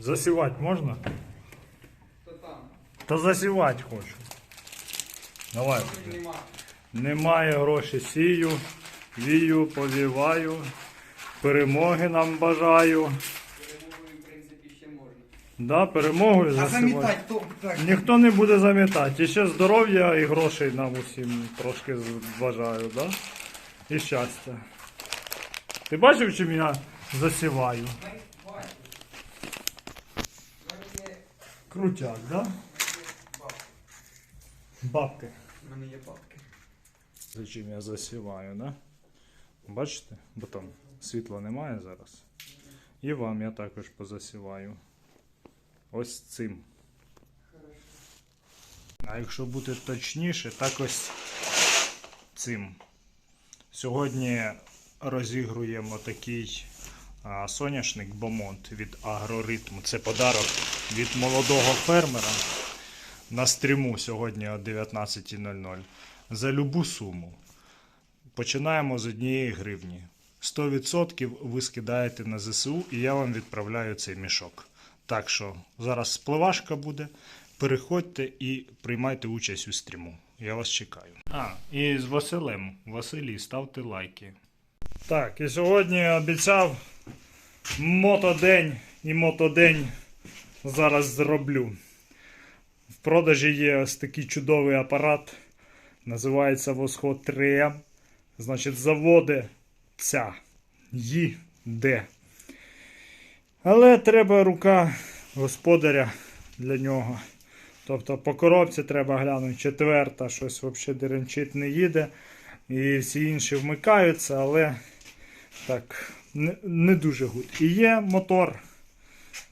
Засівати можна? То там. Та засівати хочу. Давай. Грошей нема. Немає грошей, сію, вію, повіваю. Перемоги нам бажаю. Перемогою, в принципі, ще можна. Да, перемогою А засівати. замітати то так. Ніхто не буде замітати. І ще здоров'я і грошей нам усім трошки бажаю, да? І щастя. Ти бачив, чим я засіваю? Най- бачу. У мене є Крутяк, да? бабки. Бабки. У мене є бабки. За чим я засіваю, да? Бачите? Бо там світла немає зараз. І вам я також позасіваю. Ось цим. Хорошо. А якщо бути точніше, так ось цим. Сьогодні розігруємо такий соняшник Бомонт від Агроритму. Це подарок від молодого фермера на стріму сьогодні о 19.00 за любу суму. Починаємо з однієї гривні. 100% ви скидаєте на ЗСУ і я вам відправляю цей мішок. Так що зараз спливашка буде. Переходьте і приймайте участь у стріму. Я вас чекаю. А, і з Василем. Василій, ставте лайки. Так, і сьогодні обіцяв мотодень і мотодень зараз зроблю. В продажі є ось такий чудовий апарат. Називається Восход 3М. Значить, заводиться їде. Але треба рука господаря для нього. Тобто по коробці треба глянути, четверта, щось взагалі деренчить не їде. І всі інші вмикаються, але так, не, дуже гуд. І є мотор,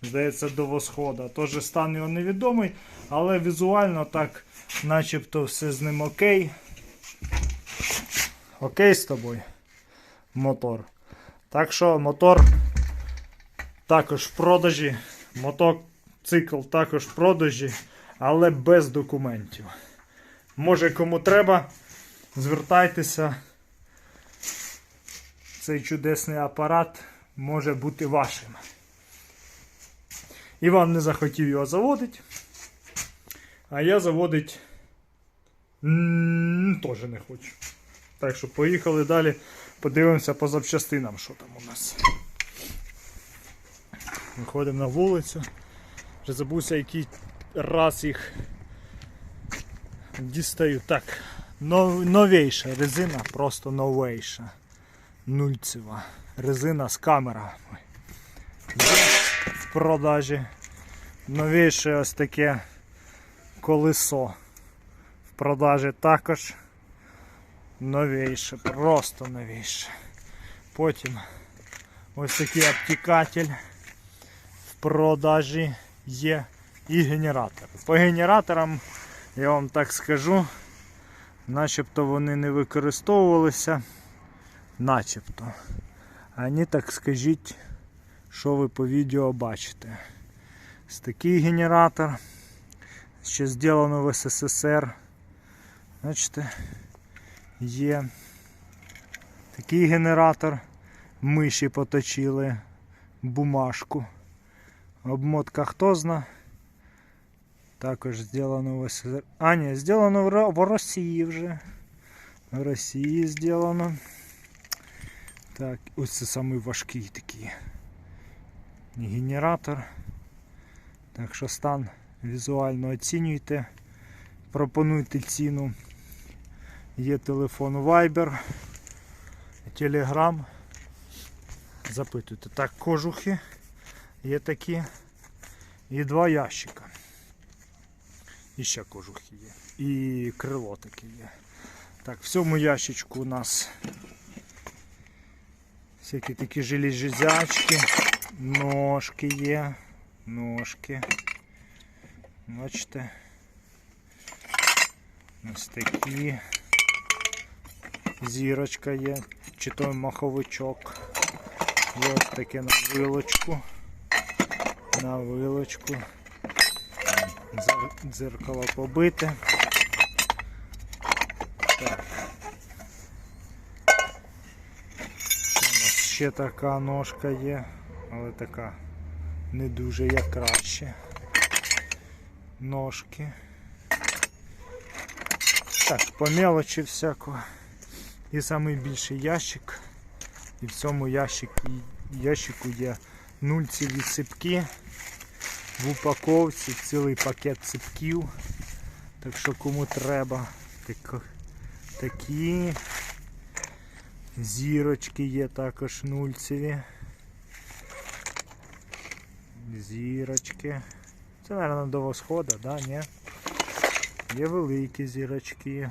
здається, до восхода. Тож стан його невідомий, але візуально так, начебто все з ним окей. Окей з тобою. Мотор. Так що мотор також в продажі. Мотоцикл також в продажі, але без документів. Може кому треба, звертайтеся. Цей чудесний апарат може бути вашим. Іван не захотів його заводити. А я заводить теж не хочу. Так що поїхали далі, подивимося по запчастинам, що там у нас. Виходимо на вулицю. Вже забувся, який раз їх дістаю. Так, нов, новейша резина, просто новейша. Нульцева. Резина з камерами. Є в продажі. Новейше ось таке колесо. В продажі також новейше, просто новейше. Потім ось такий обтікатель в продажі є і генератор. По генераторам я вам так скажу, начебто вони не використовувалися. Начебто. А ні, так скажіть, що ви по відео бачите. Ось такий генератор. Ще зроблено в СССР. Бачите, є такий генератор. Миші поточили бумажку. Обмотка хто зна. Також зроблено в СССР. А, ні, зроблено в Ро- в Росії вже. В Росії зроблено. Так, ось це самий важкий такий генератор. Так що стан візуально оцінюйте. Пропонуйте ціну. Є телефон Viber, Telegram. Запитуйте. Так, кожухи є такі. І два ящика. І ще кожухи є. І крило таке є. Так, в цьому ящичку у нас всякі такі железячки, ножки є. Ножки. Бачите. Ось такі. Зірочка є, чи той маховичок. Є ось таке на вилочку. На вилочку. Дзеркало побите. Так. Що у нас ще така ножка є. але така не дуже як краще. Ножки. Так, по мелочі всякого. І найбільший ящик. І в цьому ящику, ящику є нульцеві ципки. В упаковці цілий пакет ципків. Так що кому треба так, такі. Зірочки є також нульцеві. Зірочки. Це, мабуть, до восхода, да? Ні? Є великі зірочки.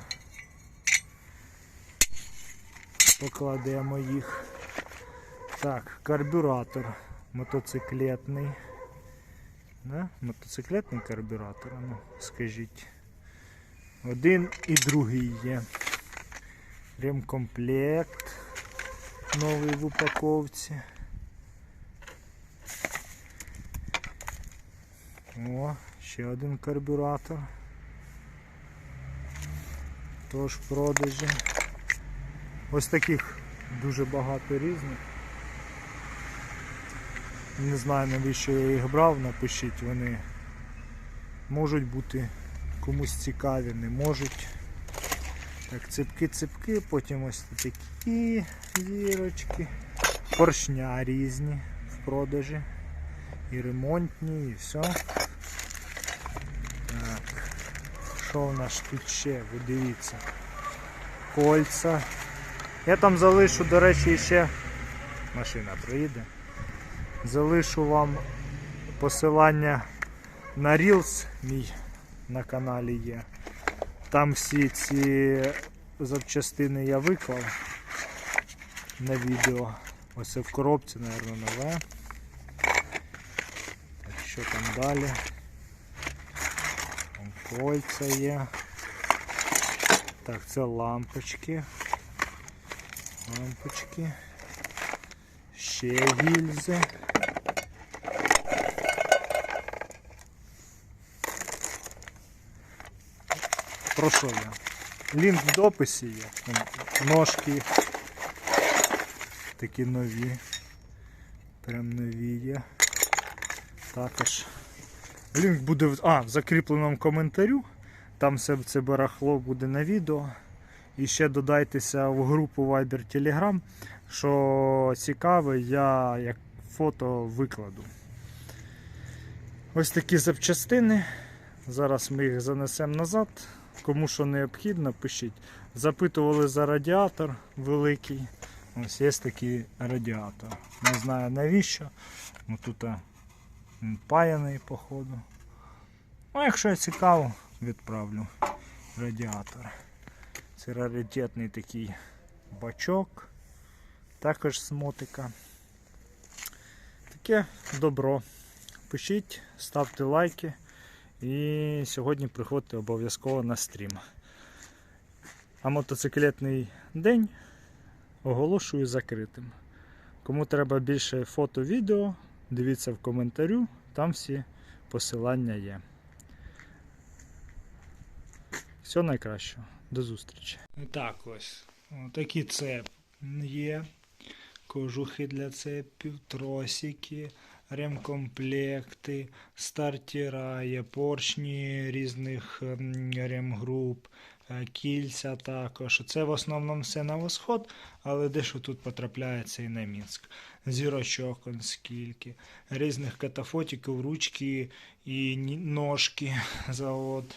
Покладемо їх. Так, карбюратор мотоциклетний. Да? Мотоциклетний карбюратор, ну, скажіть. Один і другий є. Ремкомплект новий в упаковці. О, ще один карбюратор. Тож в продажі. Ось таких дуже багато різних. Не знаю навіщо я їх брав, напишіть, вони можуть бути комусь цікаві, не можуть. Так, ципки-ципки, потім ось такі зірочки. Поршня різні в продажі. І ремонтні, і все. Так. Що в нас тут ще? Ви дивіться. Кольца. Я там залишу, до речі, ще машина приїде. Залишу вам посилання на Reels мій на каналі є. Там всі ці запчастини я виклав на відео. Ось це в коробці, мабуть, нове. Так, що там далі? Там кольця є. Так, це лампочки. Лампочки. Ще гільзи. Про що я? Лінк в дописі є. Ножки такі нові. Прям нові є. Також. Лінк буде в, а, в закріпленому коментарю. Там все це барахло буде на відео. І ще додайтеся в групу Viber Telegram, що цікаве, я як фото викладу. Ось такі запчастини. Зараз ми їх занесемо назад. Кому що необхідно, пишіть. Запитували за радіатор великий. Ось є такий радіатор. Не знаю навіщо. Ну, тут він паяний, походу. Ну, якщо цікаво, відправлю радіатор. Це раритетний такий бачок. Також з мотика. Таке добро. Пишіть, ставте лайки. І сьогодні приходьте обов'язково на стрім. А мотоциклетний день оголошую закритим. Кому треба більше фото, відео, дивіться в коментарю, там всі посилання є. Все найкращого. До зустрічі. Так ось. Такі цеп є. Кожухи для цепів, тросики, ремкомплекти, стартера, є поршні різних ем, ремгруп, е, кільця також. Це в основному все на восход, але дещо тут потрапляється і на Мінськ. Зірочок он скільки, різних катафотиків, ручки і ножки завод.